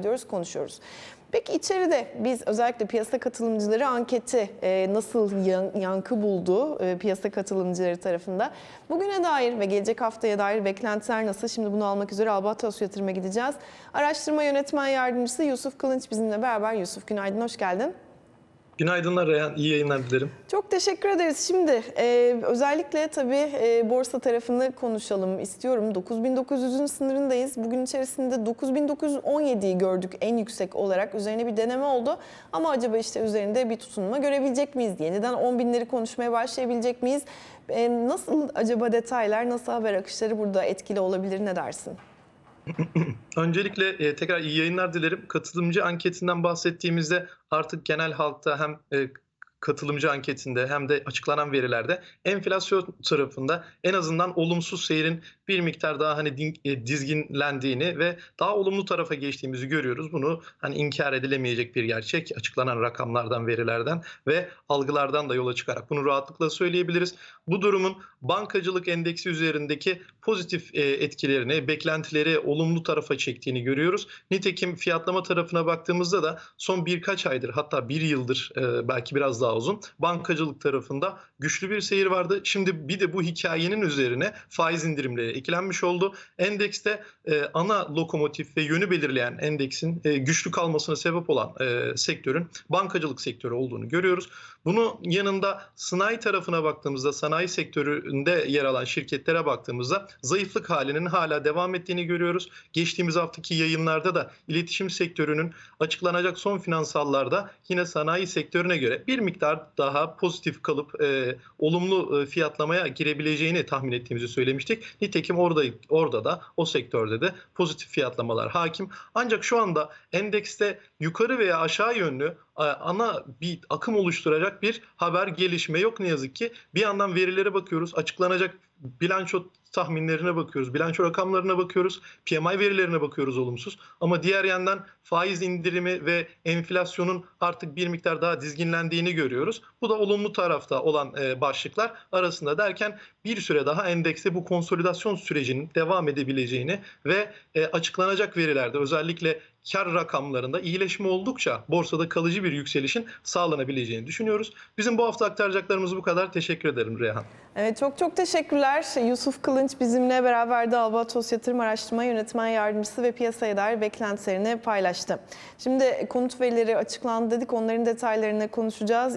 ediyoruz, konuşuyoruz. Peki içeride biz özellikle piyasa katılımcıları anketi e, nasıl yan- yankı buldu e, piyasa katılımcıları tarafında? Bugüne dair ve gelecek haftaya dair beklentiler nasıl? Şimdi bunu almak üzere Albatros Yatırım'a gideceğiz. Araştırma Yönetmen Yardımcısı Yusuf Kılınç bizimle beraber. Yusuf günaydın, hoş geldin. Günaydınlar Reyhan, iyi yayınlar dilerim. Çok teşekkür ederiz. Şimdi e, özellikle tabii e, borsa tarafını konuşalım istiyorum. 9900'ün sınırındayız. Bugün içerisinde 9917'yi gördük en yüksek olarak. Üzerine bir deneme oldu. Ama acaba işte üzerinde bir tutunma görebilecek miyiz? Yeniden 10 binleri konuşmaya başlayabilecek miyiz? E, nasıl acaba detaylar, nasıl haber akışları burada etkili olabilir ne dersin? Öncelikle e, tekrar iyi yayınlar dilerim. Katılımcı anketinden bahsettiğimizde artık genel halkta hem e, katılımcı anketinde hem de açıklanan verilerde enflasyon tarafında en azından olumsuz seyrin bir miktar daha hani e, dizginlendiğini ve daha olumlu tarafa geçtiğimizi görüyoruz. Bunu hani inkar edilemeyecek bir gerçek açıklanan rakamlardan, verilerden ve algılardan da yola çıkarak bunu rahatlıkla söyleyebiliriz. Bu durumun bankacılık endeksi üzerindeki pozitif e, etkilerini, beklentileri olumlu tarafa çektiğini görüyoruz. Nitekim fiyatlama tarafına baktığımızda da son birkaç aydır hatta bir yıldır e, belki biraz daha uzun bankacılık tarafında güçlü bir seyir vardı. Şimdi bir de bu hikayenin üzerine faiz indirimleri eklenmiş oldu. Endekste e, ana lokomotif ve yönü belirleyen endeksin e, güçlü kalmasına sebep olan e, sektörün bankacılık sektörü olduğunu görüyoruz. Bunun yanında sanayi tarafına baktığımızda sanayi sektöründe yer alan şirketlere baktığımızda zayıflık halinin hala devam ettiğini görüyoruz. Geçtiğimiz haftaki yayınlarda da iletişim sektörünün açıklanacak son finansallarda yine sanayi sektörüne göre bir miktar daha pozitif kalıp e, olumlu e, fiyatlamaya girebileceğini tahmin ettiğimizi söylemiştik. Nitekim orada orada da o sektörde de pozitif fiyatlamalar hakim. Ancak şu anda endekste yukarı veya aşağı yönlü ana bir akım oluşturacak bir haber gelişme yok ne yazık ki. Bir yandan verilere bakıyoruz. Açıklanacak bilanço tahminlerine bakıyoruz. Bilanço rakamlarına bakıyoruz. PMI verilerine bakıyoruz olumsuz. Ama diğer yandan faiz indirimi ve enflasyonun artık bir miktar daha dizginlendiğini görüyoruz. Bu da olumlu tarafta olan e, başlıklar arasında derken bir süre daha endekste bu konsolidasyon sürecinin devam edebileceğini ve e, açıklanacak verilerde özellikle kar rakamlarında iyileşme oldukça borsada kalıcı bir yükselişin sağlanabileceğini düşünüyoruz. Bizim bu hafta aktaracaklarımız bu kadar. Teşekkür ederim Reyhan. Evet çok çok teşekkürler. Yusuf Kılınç bizimle beraber de Albatros Yatırım Araştırma Yönetmen Yardımcısı ve piyasaya dair beklentilerini paylaştı. Şimdi konut verileri açıklandı dedik. Onların detaylarını konuşacağız.